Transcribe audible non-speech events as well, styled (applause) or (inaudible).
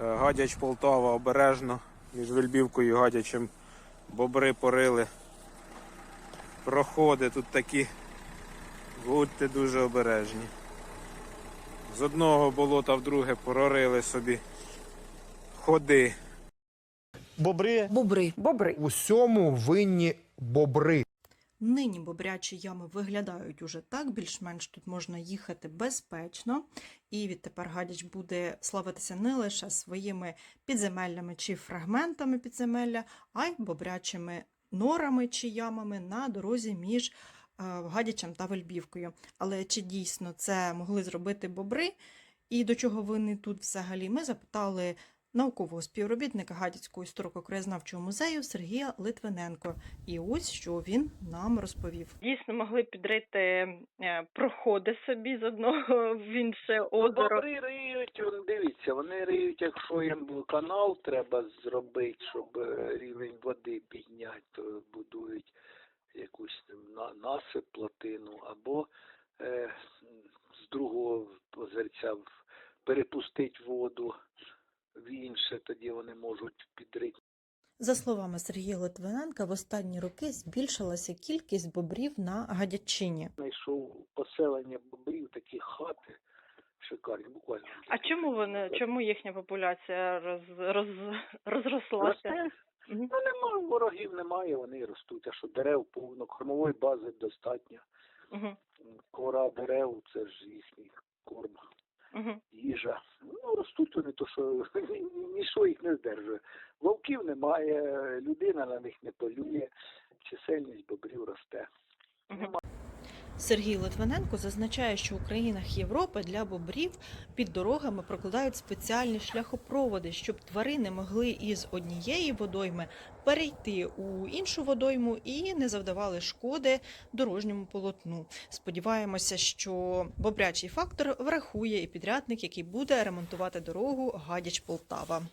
Е, Гадяч Полтава обережно між Вельбівкою і Гадячем бобри порили. Проходи тут такі. Будьте дуже обережні. З одного болота в друге прорили собі ходи. Бобри Бобри. Бобри. Усьому винні бобри. Нині бобрячі ями виглядають уже так, більш-менш тут можна їхати безпечно, і відтепер гадяч буде славитися не лише своїми підземеллями чи фрагментами підземелля, а й бобрячими норами чи ямами на дорозі між е, гадячем та вельбівкою. Але чи дійсно це могли зробити бобри? І до чого вони тут взагалі? Ми запитали наукового співробітника Гадяцького історико-краєзнавчого музею Сергія Литвиненко. І ось що він нам розповів. Дійсно могли підрити е, проходи собі з одного в інше озеро. Бобри риють, дивіться, вони риють, якщо їм канал треба зробити, щоб е, рівень води підняти, то будують якусь там насип, плотину, або е, з другого озерця перепустить воду в інше, тоді вони можуть підрити. За словами Сергія Литвиненка, в останні роки збільшилася кількість бобрів на Гадячині. Знайшов поселення бобрів, такі хати шикарні, буквально. А чому вони чому їхня популяція роз, роз, розрослася? Росте? Ну, немає, ворогів немає, вони ростуть. А що дерев повно, кормової бази достатньо. Мгм. Кора дерев це ж їхній корм, Мгм. їжа. Ну, ростуть вони, то що (laughs) ніщо їх не здержує. Вовків немає, людина на них не полює, чисельність бобрів росте. Мгм. Сергій Литвиненко зазначає, що у країнах Європи для бобрів під дорогами прокладають спеціальні шляхопроводи, щоб тварини могли із однієї водойми перейти у іншу водойму і не завдавали шкоди дорожньому полотну. Сподіваємося, що бобрячий фактор врахує і підрядник, який буде ремонтувати дорогу Гадяч Полтава.